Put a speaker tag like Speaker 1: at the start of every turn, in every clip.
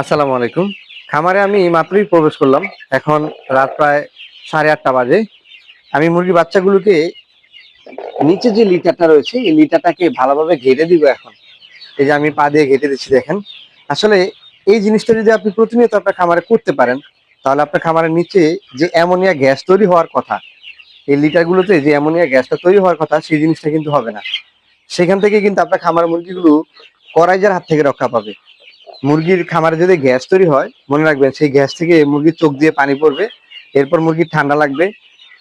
Speaker 1: আসসালামু আলাইকুম। খামারে আমি মাত্রই প্রবেশ করলাম। এখন রাত প্রায় সাড়ে আটটা বাজে। আমি মুরগি বাচ্চাগুলোকে নিচে যে লিটারটা রয়েছে, এই লিটারটাকে ভালোভাবে ঘেটে দিব এখন। এই যে আমি পা দিয়ে ঘেটে দিচ্ছি, দেখেন। আসলে এই জিনিসটা যদি আপনি প্রতিনিয়ত আপনার খামারে করতে পারেন, তাহলে আপনার খামারের নিচে যে অ্যামোনিয়া গ্যাস তৈরি হওয়ার কথা, এই লিটারগুলোতে যে অ্যামোনিয়া গ্যাসটা তৈরি হওয়ার কথা, সেই জিনিসটা কিন্তু হবে না। সেখান থেকে কিন্তু আপনার খামার মুরগিগুলো করাইজার হাত থেকে রক্ষা পাবে। মুরগির খামারে যদি গ্যাস তৈরি হয়, মনে রাখবেন সেই গ্যাস থেকে মুরগির চোখ দিয়ে পানি পড়বে, এরপর মুরগির ঠান্ডা লাগবে,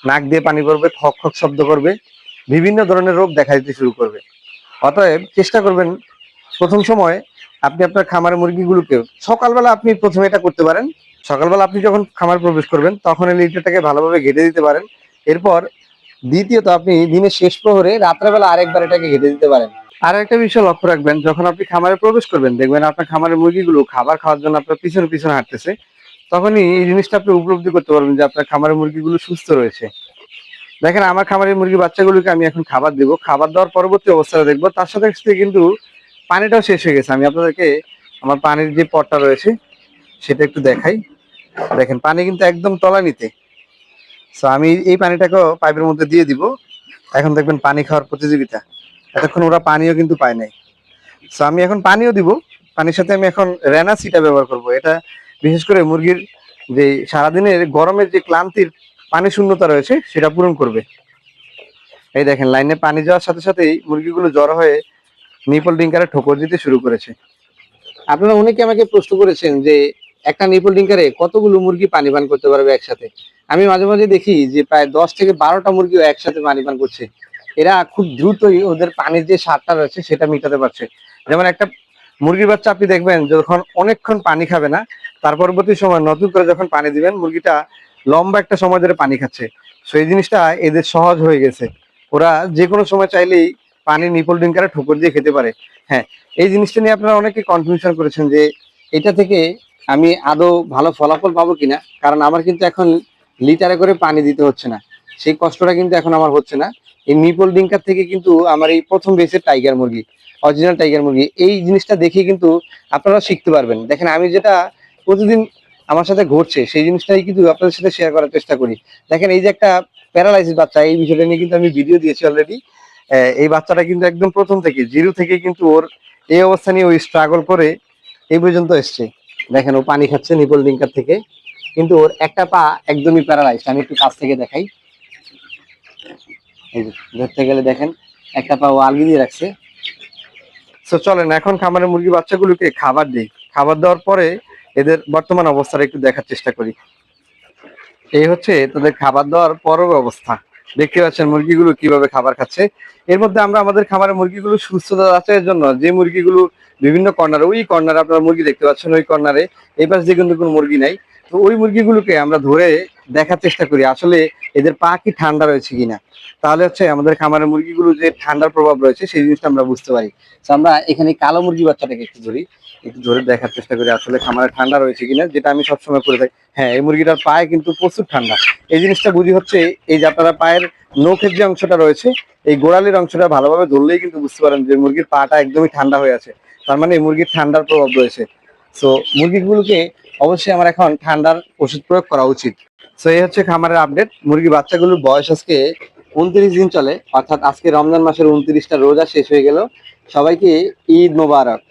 Speaker 1: নাক দিয়ে পানি পড়বে, খক খক শব্দ করবে, বিভিন্ন ধরনের রোগ দেখা দিতে শুরু করবে। অতএব চেষ্টা করবেন, প্রথম সময় আপনি আপনার খামারের মুরগিগুলোকে, সকালবেলা আপনি প্রথমে এটা করতে পারেন। সকালবেলা আপনি যখন খামার প্রবেশ করবেন, তখন এই লিটারটাকে ভালোভাবে ঘেটে দিতে পারেন। এরপর দ্বিতীয়ত আপনি দিনের শেষ প্রহরে রাত্রেবেলা আরেকবার এটাকে ঘেটে দিতে পারেন। আর একটা বিষয় লক্ষ্য রাখবেন, যখন আপনি খামারে প্রবেশ করবেন, দেখবেন আপনার খামারের মুরগিগুলো খাবার খাওয়ার জন্য আপনার পিছনে পিছনে হাঁটতেছে, তখনই এই জিনিসটা আপনি উপলব্ধি করতে পারবেন যে আপনার খামারের মুরগিগুলো সুস্থ রয়েছে। দেখেন, আমার খামারের মুরগি বাচ্চাগুলোকে আমি এখন খাবার দিব। খাবার দেওয়ার পরবর্তী অবস্থাটা দেখব। তার সাথে সাথে কিন্তু পানিটাও শেষ হয়ে গেছে। আমি আপনাদেরকে আমার পানির যে পটটা রয়েছে, সেটা একটু দেখাই। দেখেন, পানি কিন্তু একদম তলানিতে। তো আমি এই পানিটাকেও পাইপের মধ্যে দিয়ে দিব। এখন দেখবেন পানি খাওয়ার প্রতিযোগিতা। এতক্ষণ ওরা পানিও কিন্তু পায় নাই। তো আমি এখন পানিও দিব। পানির সাথে আমি এখন রেনা সিটা ব্যবহার করব। এটা বিশেষ করে মুরগির যে সারাদিনের গরমের যে ক্লান্তির পানি শূন্যতা রয়েছে, সেটা পূরণ করবে। এই দেখেন, লাইনে পানি যাওয়ার সাথে সাথেই মুরগিগুলো জড়ো হয়ে নিপল ডিঙ্কারে ঠোকর দিতে শুরু করেছে। আপনারা অনেকে আমাকে প্রশ্ন করেছেন যে, একটা নিপল ডিঙ্কারে কতগুলো মুরগি পানি পান করতে পারবে একসাথে? আমি মাঝে মাঝে দেখি যে, প্রায় দশ থেকে বারোটা মুরগিও একসাথে পানি পান করছে। এরা খুব দ্রুতই ওদের পানির যে স্বাদটা রয়েছে সেটা মেটাতে পারছে। যেমন একটা মুরগির বাচ্চা আপনি দেখবেন, যখন অনেকক্ষণ পানি খাবে না, তার পরবর্তী সময় নতুন করে যখন পানি দিবেন, মুরগিটা লম্বা একটা সময় ধরে পানি খাচ্ছে। তো এই জিনিসটা এদের সহজ হয়ে গেছে। ওরা যে কোনো সময় চাইলেই পানি নিপল ড্রিঙ্কারে ঠোকর দিয়ে খেতে পারে। হ্যাঁ এই জিনিসটা নিয়ে আপনারা অনেকে কনফিউশন করেছেন যে এটা থেকে আমি আদৌ ভালো ফলাফল পাবো কিনা? কারণ আমার কিন্তু এখন লিটারে করে পানি দিতে হচ্ছে না। সেই কষ্টটা কিন্তু এখন আমার হচ্ছে না। এই নিপল ডিঙ্কার থেকে কিন্তু আমার এই প্রথম বেসের টাইগার মুরগি অরিজিনাল টাইগার মুরগি, এই জিনিসটা দেখে কিন্তু আপনারা শিখতে পারবেন। দেখেন, আমি যেটা প্রতিদিন আমার সাথে ঘটছে, সেই জিনিসটাই কিন্তু আপনাদের সাথে শেয়ার করার চেষ্টা করি। দেখেন, এই যে একটা প্যারালাইসিস বাচ্চা, এই বিষয়টা নিয়ে কিন্তু আমি ভিডিও দিয়েছি অলরেডি এই বাচ্চাটা কিন্তু একদম প্রথম থেকে, জিরো থেকে কিন্তু ওর এই অবস্থা নিয়ে ওই স্ট্রাগল করে এই পর্যন্ত এসছে। দেখেন, ও পানি খাচ্ছে নিপল ডিঙ্কার থেকে। কিন্তু ওর একটা পা একদমই প্যারালাইজড আমি একটু কাছ থেকে দেখাই। এই ধরতে গেলে দেখেন, একটা পা ও আলগি দিয়ে রাখছে। তো চলেন, এখন খামারের মুরগি বাচ্চাগুলোকে খাবার দিই। খাবার দেওয়ার পরে এদের বর্তমান অবস্থাটা একটু দেখার চেষ্টা করি। এই হচ্ছে তাদের খাবার দেওয়ার পরের অবস্থা। দেখতে পাচ্ছেন মুরগিগুলো কীভাবে খাবার খাচ্ছে। এর মধ্যে আমরা আমাদের খামারের মুরগিগুলো সুস্থতা যাচাইয়ের জন্য যে মুরগিগুলো বিভিন্ন কর্নারে, ওই কর্নারে আপনারা মুরগি দেখতে পাচ্ছেন, ওই কর্নারে। এই পাশে যে কিন্তু কোনো মুরগি নাই। তো ওই মুরগিগুলোকে আমরা ধরে দেখার চেষ্টা করি। আসলে এদের পা কি ঠান্ডা রয়েছে কিনা? তাহলে হচ্ছে আমাদের খামারের মুরগিগুলো যে ঠান্ডার প্রভাব রয়েছে, সেই জিনিসটা আমরা বুঝতে পারি। আমরা এখানে কালো মুরগি বাচ্চাটাকে একটু ধরি। একটু ধরে দেখার চেষ্টা করি আসলে খামারে ঠান্ডা রয়েছে কিনা, যেটা আমি সবসময় করে থাকি। হ্যাঁ এই মুরগিটার পায়ে কিন্তু প্রচুর ঠান্ডা। এই জিনিসটা বুঝি হচ্ছে এই যে আপনারা পায়ের নখের যে অংশটা রয়েছে, এই গোড়ালির অংশটা ভালোভাবে ধরলেই কিন্তু বুঝতে পারেন যে মুরগির পাটা একদমই ঠান্ডা হয়ে আছে। তার মানে এই মুরগির ঠান্ডার প্রভাব রয়েছে। তো মুরগিগুলোকে অবশ্যই আমার এখন ঠান্ডার ওষুধ প্রয়োগ করা উচিত। সো এই হচ্ছে খামারের আপডেট মুরগি বাচ্চাগুলোর বয়স আজকে উনত্রিশ দিন চলে। অর্থাৎ আজকে রমজান মাসের উনত্রিশটা রোজা শেষ হয়ে গেল। সবাইকে ঈদ মোবারক।